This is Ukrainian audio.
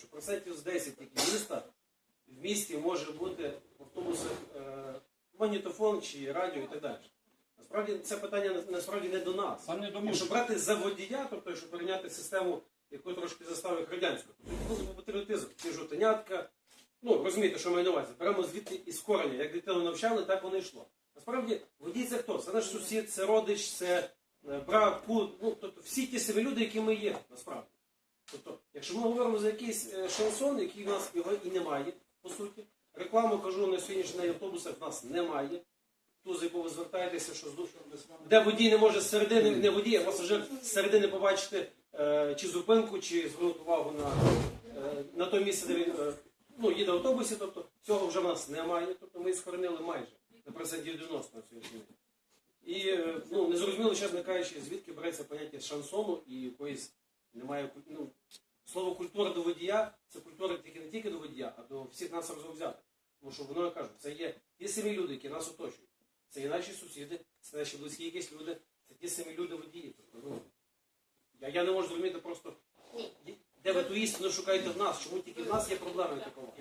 що процентів з 10 тільки міста в місті може бути в автобусах е, магнітофон чи радіо і так далі. Насправді це питання насправді не до нас. Сам не Якщо брати за водія, тобто якщо порівняти систему, яку трошки заставив радянську, то був патріотизм. Ті жовтенятка, ну розумієте, що маю на увазі. Беремо звідти із кореня. Як дитину навчали, так воно йшло. Насправді, водій це хто? Це наш сусід, це родич, це е, брат, пут, ну тобто всі ті самі люди, які ми є, насправді. Якщо ми говоримо за якийсь е, шансон, який в нас його і немає, по суті, рекламу кажу на сьогоднішній автобусах в нас немає. Ту, з яку ви звертаєтеся, що з душу, де водій не може з середини, не водій, а пасажир з середини побачити е, чи зупинку, чи звернути увагу на, е, на те місце, де він е, ну, їде в автобусі. Тобто цього вже в нас немає. Тобто ми схоронили майже на процентів 90 на сьогоднішній день. І ну, не зрозуміло, чесно кажучи, звідки береться поняття шансону і якоїсь немає ну, слово культура до водія, це культура тільки не тільки до водія, а до всіх нас разом взятих. Тому що воно я кажу, це є ті самі люди, які нас оточують. Це і наші сусіди, це наші близькі якісь люди, це ті самі люди водії. Тобто, ну, я, я не можу зрозуміти просто, де ви ту істину шукаєте в нас, чому тільки в нас є проблеми такого.